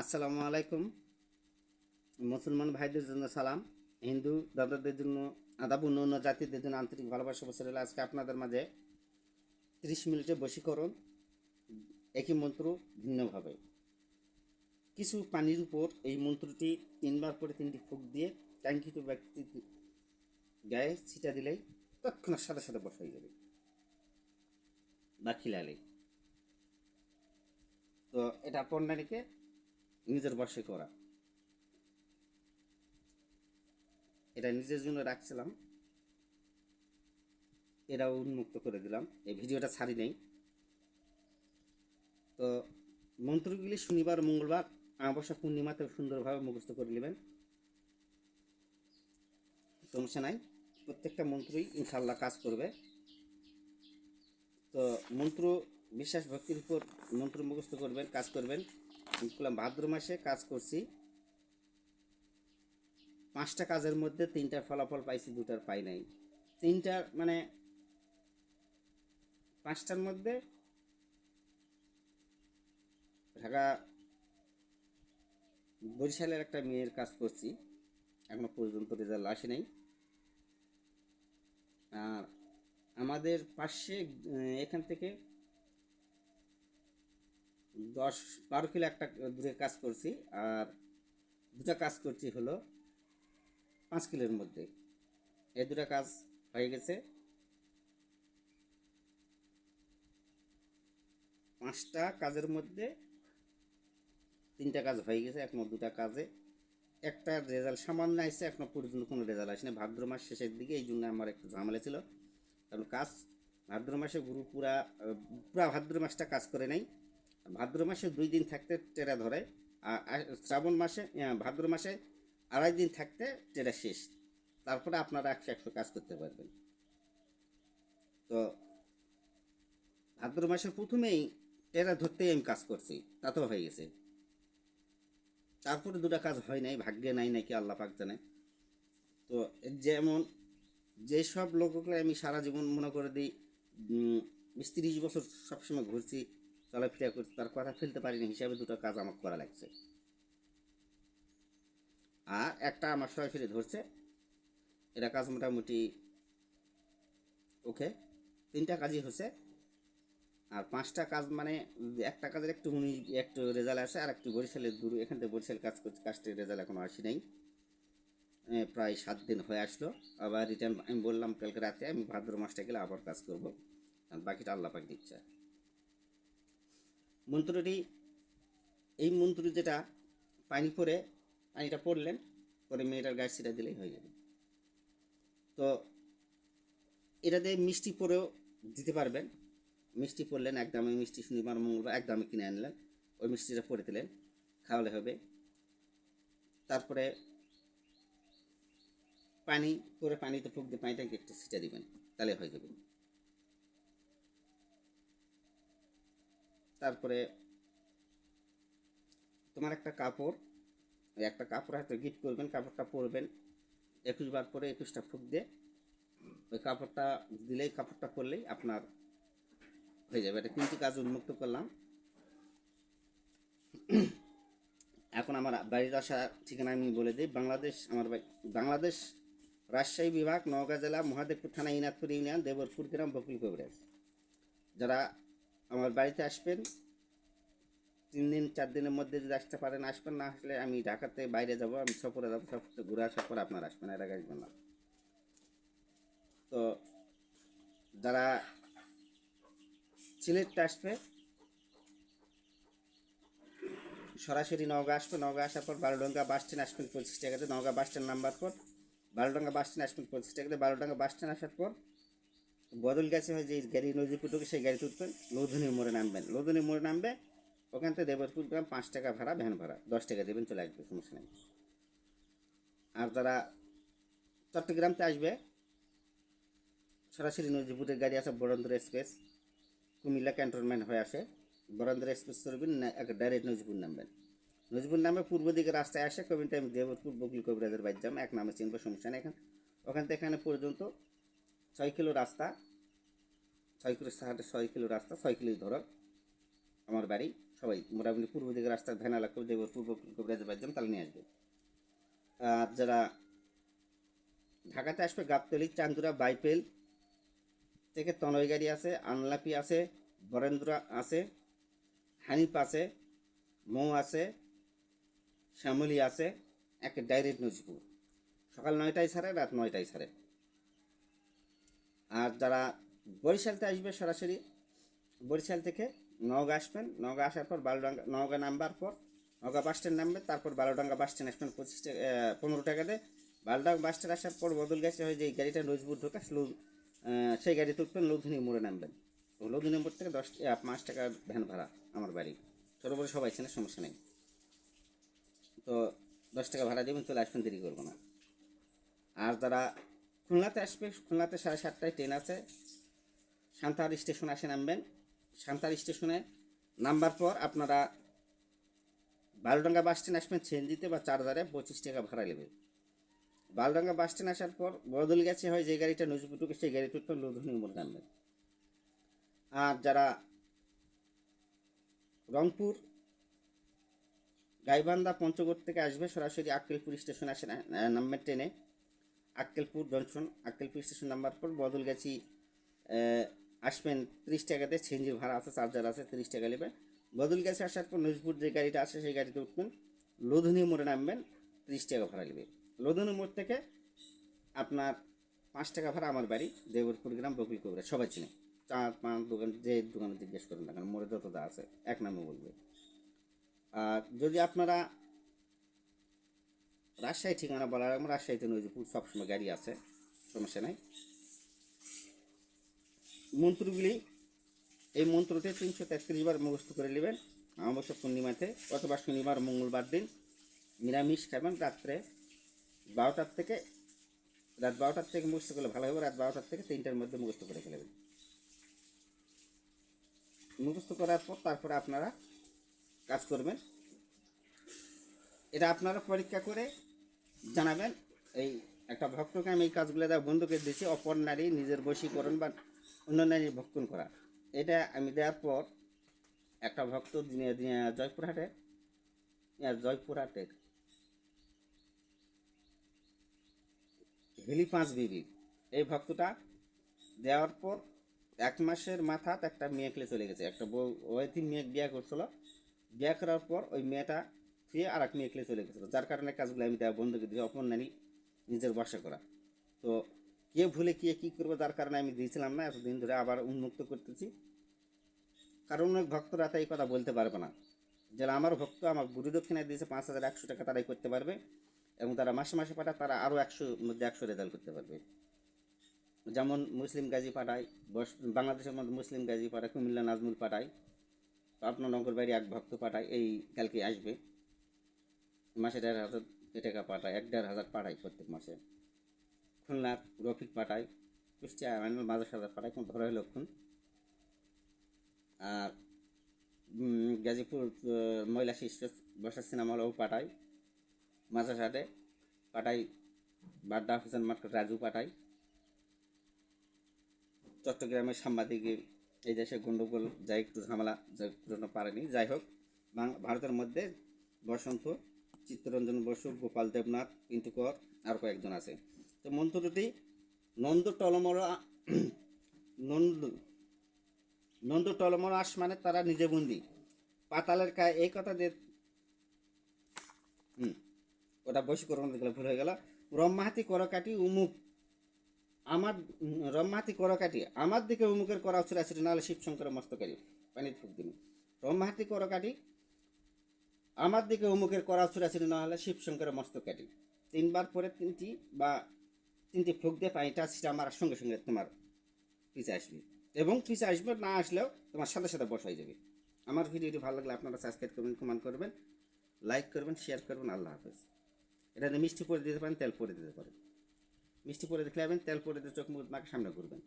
আসসালামু আলাইকুম। মুসলমান ভাইদের জন্য সালাম। হিন্দু দাদাদের জন্য আদাব অন্য অন্য জাতিদের জন্য আন্তরিক ভালোবাসা বসে রইল আজকে আপনাদের মাঝে। ত্রিশ মিনিটে বশীকরণ একই মন্ত্র ভিন্নভাবে। কিছু পানির উপর এই মন্ত্রটি তিনবার করে তিনটি ফুক দিয়ে ট্যাঙ্কিত ব্যক্তি গায়ে ছিটা দিলেই তৎক্ষণাৎ সাথে সাথে বসা হয়ে যাবে। বা খিলালে তো এটা পণ্যানীকে নিজের বসে করা। এটা নিজের জন্য রাখছিলাম। এটাও উন্মুক্ত করে দিলাম। এই ভিডিওটা ছাড়ি নেই। তো মন্ত্রগুলি শনিবার, মঙ্গলবার, অমাবস্যা পূর্ণিমাতে সুন্দরভাবে মুখস্থ করে নেবেন। সমস্যা নাই। প্রত্যেকটা মন্ত্রই ইনশাল্লাহ কাজ করবে। তো মন্ত্র, বিশ্বাস, ভক্তির উপর মন্ত্র মুখস্থ করবেন, কাজ করবেন। আমি ভাদ্র মাসে কাজ করছি। পাঁচটা কাজের মধ্যে তিনটার ফলাফল পাইছি দুটার পাই নাই। তিনটার মানে পাঁচটার মধ্যে ঢাকা বরিশালের একটা মেয়ের কাজ করছি। এখনও পর্যন্ত রেজাল্ট আসে নাই। আর আমাদের পাশে, এখান থেকে দশ বারো কিলো একটা দূরে কাজ করছি, আর দুটা কাজ করছি হলো পাঁচ কিলোর মধ্যে। এই দুটা কাজ হয়ে গেছে। পাঁচটা কাজের মধ্যে তিনটা কাজ হয়ে গেছে এখনও দুটা কাজে। একটা রেজাল্ট সামান্য আসছে এখনও পর্যন্ত কোনো রেজাল্ট আসেনি। ভাদ্র মাস শেষের দিকে এই জন্য আমার একটু ঝামেলা ছিল। কারণ কাজ ভাদ্র মাসে গুরু পুরা পুরা ভাদ্র মাসটা কাজ করে নাই। ভাদ্র মাসে দুই দিন থাকতে টেরা ধরে, আর শ্রাবণ মাসে ভাদ্র মাসে আড়াই দিন থাকতে টেরা শেষ। তারপরে আপনারা একশো একশো কাজ করতে পারবেন। তো ভাদ্র মাসের প্রথমেই টেরা ধরতেই আমি কাজ করছি, তাতেও হয়ে গেছে। তারপরে দুটা কাজ হয় নাই, ভাগ্যে নাই নাকি আল্লাহ পাক জানে। তো যেমন যেসব লোককে আমি সারা জীবন মনে করে দিই বিশ তিরিশ বছর সবসময় ঘুরছি চলাফেরা করছি তার কথা ফেলতে পারিনি, হিসাবে দুটো কাজ আমার করা লাগছে। আর একটা আমার সরাসরি ধরছে, এটা কাজ মোটামুটি ওকে, তিনটা কাজই হচ্ছে। আর পাঁচটা কাজ মানে একটা কাজের একটু উনি একটু রেজাল্ট আসে, আর একটু বরিশালের দূর, এখান থেকে বরিশাল কাজ করছে কাজটির রেজাল্ট এখনও আসি নাই। প্রায় সাত দিন হয়ে আসলো। আবার রিটার্ন আমি বললাম কালকে রাতে আমি ভাদ্র মাসটা গেলে আবার কাজ করব। বাকিটা আল্লাহ পাক দিচ্ছে। মন্ত্রটি, এই মন্ত্র যেটা পানি পরে পানিটা পড়লেন, পরে মেয়েটার গায়ে ছিটা দিলেই হয়ে যাবে। তো এটাতে মিষ্টি পরেও দিতে পারবেন। মিষ্টি পড়লেন এক দামে মিষ্টি শনিবার মঙ্গলবার এক দামে কিনে আনলেন, ওই মিষ্টিটা পরে দিলেন, খাওয়ালে হবে। তারপরে পানি করে পানিতে ফুক দিয়ে পানিটাকে একটু ছিটা দিবেন, তাহলে হয়ে যাবে। তারপরে তোমার একটা কাপড় একটা কাপড় হয়তো গিট করবেন, কাপড়টা পরবেন, একুশ বার পরে একুশটা ফুক দিয়ে ওই কাপড়টা দিলেই, কাপড়টা পরলেই আপনার হয়ে যাবে। এটা তিনটি কাজ উন্মুক্ত করলাম। এখন আমার বাড়ির আসা ঠিকানা আমি বলে দিই, বাংলাদেশ, আমার বাংলাদেশ রাজশাহী বিভাগ, নওগাঁ জেলা, মহাদেবপুর থানা ইনাদপুর ইউনিয়ন, দেবরপুর গ্রাম বকুল কবিরাজ যারা আমার বাড়িতে আসবেন, তিন দিন, চার দিনের মধ্যে যদি আসতে পারেন, আসবেন, না আসলে আমি ঢাকাতে বাইরে যাব, আমি সফরে যাব সফরে ঘুরে আসার পর আপনার আসবেন, এর আগে আসবেন না। তো যারা সিলেটটা আসবে, সরাসরি নওগাঁ আসবে, নওগাঁ আসার পর বারোডাঙ্গা বাস স্ট্যান্ড আসবেন পঁচিশ টাকাতে নওগাঁ বাস স্ট্যান্ড নাম্বার পর বারোডাঙ্গা বাস স্ট্যান্ড আসবেন পঁচিশ টাকাতে বারোডাঙ্গা বাস স্ট্যান্ড আসার পর বদল গেছে হয় যে গাড়ি নজিপুর ঢুকে সেই গাড়ি তুলবেন লৌধনির মোড়ে নামবেন। লৌধনির মোড়ে নামবে, ওখান থেকে দেবরপুর গ্রাম পাঁচ টাকা ভাড়া, ভ্যান ভাড়া, দশ টাকা দেবেন, চলে আসবে, সমস্যা নেই। আর যারা চট্টগ্রামতে আসবে, সরাসরি নজিপুরের গাড়ি আছে বরেন্দ্র এক্সপ্রেস, কুমিল্লা ক্যান্টনমেন্ট হয়ে আসে। বরেন্দ্র এক্সপ্রেস করবেন না, এক ডাইরেক্ট নজিপুর নামবেন। নজিপুর নামে পূর্ব দিকে রাস্তায় আসে কবিন টাইম দেবরপুর, বকুল কবিরাজের বাইর যাম এক নামে চিনবো, সমস্যা নেই এখান। ওখান থেকে এখানে পর্যন্ত ছয় কিলো রাস্তা। ছয় কিলো সাহায্যে ছয় কিলো রাস্তা ছয় কিলো ধরো আমার বাড়ি, সবাই মোটামুটি পূর্ব দিকে রাস্তা ভ্যান এলাকা দেবো, পূর্ব কবিরাজে পাঁচজন তাহলে নিয়ে আসবে। আর যারা ঢাকাতে আসবে, গাবতলি, চান্দুরা, বাইপেল, থেকে তনয় গাড়ি আছে, আনলাপি আছে, বরেন্দ্র আছে, হানিফ আছে, মৌ আছে, শ্যামলি আছে, একে ডাইরেক্ট নজিপুর। সকাল নয়টায় ছাড়ে রাত নয়টায় ছাড়ে আর যারা বরিশালতে আসবে সরাসরি, বরিশাল থেকে নওগাঁ আসবেন। নওগাঁ আসার পর বালুডাঙ্গা, নওগাঁ নামবার পর, নওগাঁ বাস স্ট্যান্ড নামবে, তারপর বালুডাঙ্গা বাস স্ট্যান্ড আসবেন পঁচিশ টাকা পনেরো টাকা দিয়ে। বালুডাঙ্গা বাস স্ট্যান্ড আসার পর বদল গেছে হয় যে এই গাড়িটা নজবুর ঢোকা সেই গাড়ি তুলবেন, লৌধুনি মোড়ে নামবেন। লৌধুনি মোড় থেকে দশ পাঁচ টাকা ভ্যান ভাড়া আমার বাড়ি। ছোটো বড় সবাই ছেলে সমস্যা নেই। তো দশ টাকা ভাড়া দেবেন চলে আসবেন, দেরি করব না। আর যারা খুলনাতে আসবে। খুলনাতে সাড়ে সাতটায় ট্রেন আছে। সান্তাহার স্টেশন আসে নামবেন। সান্তাহার স্টেশনে নামবার পর আপনারা বালুডাঙ্গা বাস স্ট্যান্ড আসবেন ছেনজিতে বা চারদারে পঁচিশ টাকা ভাড়া নেবে বালুডাঙ্গা বাস স্ট্যান্ড আসার পর বদল গেছে হয় যে গাড়িটা নজবুটুকে সেই গাড়ি তুলবেন লোধনী মোড় নামবেন। আর যারা রংপুর, গাইবান্ধা, পঞ্চগড় থেকে আসবে সরাসরি আক্কেলপুর স্টেশন আসে নামবেন ট্রেনে। Akkelpur junction, Akkelpur station number পর বদলগাছি আসবেন তিরিশ টাকাতে ছেঞ্জির ভাড়া আছে, চার্জার আছে, তিরিশ টাকা নেবে বদলগাছি আসার পর নজপুর যে গাড়িটা আছে, সেই গাড়িতে উঠবেন। লোধনী মোড়ে নামবেন, তিরিশ টাকা ভাড়া নেবে। লোধনী মোড় থেকে আপনার পাঁচ টাকা ভাড়া আমার বাড়ি, দেবরপুর গ্রাম বকুল কবরা সবাই চিনে। চার, পাঁচ, দোকান, যে দোকানে জিজ্ঞেস করেন না কেন, মোড়ে যত আছে, এক নামে বলবে। আর যদি আপনারা রাজশাহী ঠিকানা বলার আমার রাজশাহীতে নজরপুর সবসময় গাড়ি আছে, সমস্যা নাই। মন্ত্রগুলি, এই মন্ত্রটি তিনশো তেত্রিশ বার মুখস্থ করে নেবেন। অবশ্য পূর্ণিমাতে অথবা শনিবার, মঙ্গলবার দিন নিরামিষ খাবেন রাত্রে বারোটার থেকে, রাত বারোটার থেকে মুখস্থ করলে ভালো হবে, রাত বারোটার থেকে তিনটার মধ্যে মুখস্থ করে ফেলবেন। মুখস্থ করার পর তারপরে আপনারা কাজ করবেন। এটা আপনারা পরীক্ষা করে জানাবেন, এই একটা ভক্তকে আমি এই কাজগুলো দেওয়া বন্ধুকে দিয়েছি অপর নারী নিজের বশীকরণ বা অন্য নারীর ভক্ষণ করা। এটা আমি দেওয়ার পর একটা ভক্ত জয়পুরহাটে জয়পুরহাটের হিলি পাঁচ বিবি। এই ভক্তটা দেওয়ার পর এক মাসের মাথাত একটা মেয়েকে চলে গেছে। একটা বউ, ওই মেয়ে বিয়ে করছিল। বিয়ে করার পর ওই মেয়েটা ফিরে আর এক মেয়েকে চলে গেছিল। যার কারণে কাজগুলো আমি দেওয়া বন্ধ করে দিয়েছি অপর নানি নিজের বাসা করা। তো কে ভুলে কে কী করব যার কারণে আমি দিয়েছিলাম না, এতদিন ধরে আবার উন্মুক্ত করতেছি। কারণ অনেক ভক্তরা তাই কথা বলতে পারবে না। যারা আমার ভক্ত, আমার গুরু দক্ষিণায় দিয়েছে পাঁচ হাজার একশো টাকা তারাই করতে পারবে এবং তারা মাসে মাসে পাঠায় তারা আরও একশো, মধ্যে একশো রেজাল্ট করতে পারবে। যেমন মুসলিম গাজী পাঠায় বাংলাদেশের মধ্যে মুসলিম গাজী পাঠায়, কুমিল্লা নাজমুল পাঠায় আপনার নগর বাড়ি এক ভক্ত পাঠায়, এই কালকে আসবে। মাসে দেড় হাজার টাকা পাঠায়, এক দেড় হাজার পাঠায় প্রত্যেক মাসে। খুলনার রফিক পাঠায়, কুষ্টিয়া আইনাল মাঝে হাজার পাঠায়, কোন ধরে লক্ষণ আর গাজীপুর মহিলা শিশু বসার সিনেমা হলেও পাঠায়। মাঝারহাটে পাঠাই বাড্ডা হোসেন মার্কেট রাজু পাঠাই চট্টগ্রামের সাংবাদিক এই দেশে গণ্ডগোল যাই একটু ঝামেলা পারেনি। যাই হোক ভারতের মধ্যে বসন্ত চিত্তরঞ্জন বসু, গোপাল দেবনাথ পিন্টু আর কয়েকজন আছে। তো মন্ত্রটি নন্দ টলমরা, নন্দ নন্দ টলমরা আস মানে তারা নিজে বন্দি। পাতালের কায়, এই কথা দিয়ে হুম, ওটা বশীকরণ গেলে, ভুল হয়ে গেল। রম্মাহাতি করকাটি উমুক। আমার রম্মাহাতি করকাটি আমার দিকে উমুকের করা ছিল নাহলে শিবশঙ্করের মস্তকারী পানির ফুক দিন। রম্মাহাতি করকাটি আমার দিকে উমুকের করা ছিল নাহলে শিবশঙ্করের মস্তকাটি তিনবার পরে তিনটি বা তিনটি ফুক দিয়ে পানিটা সেটা আমার সঙ্গে সঙ্গে তোমার পিছে আসবে। এবং পিছে আসবে, না আসলেও তোমার সাথে সাথে বসাই যাবে। আমার ভিডিওটি ভালো লাগলে আপনারা সাবস্ক্রাইব করবেন কমেন্ট করবেন লাইক করবেন শেয়ার করবেন, আল্লাহ হাফেজ। এটাতে মিষ্টি পরে দিতে পারেন, তেল পরে দিতে পারেন। মিষ্টি পরে দেখলে তেল পরে দিয়ে চোখ মুখ মাকে সামনে করবেন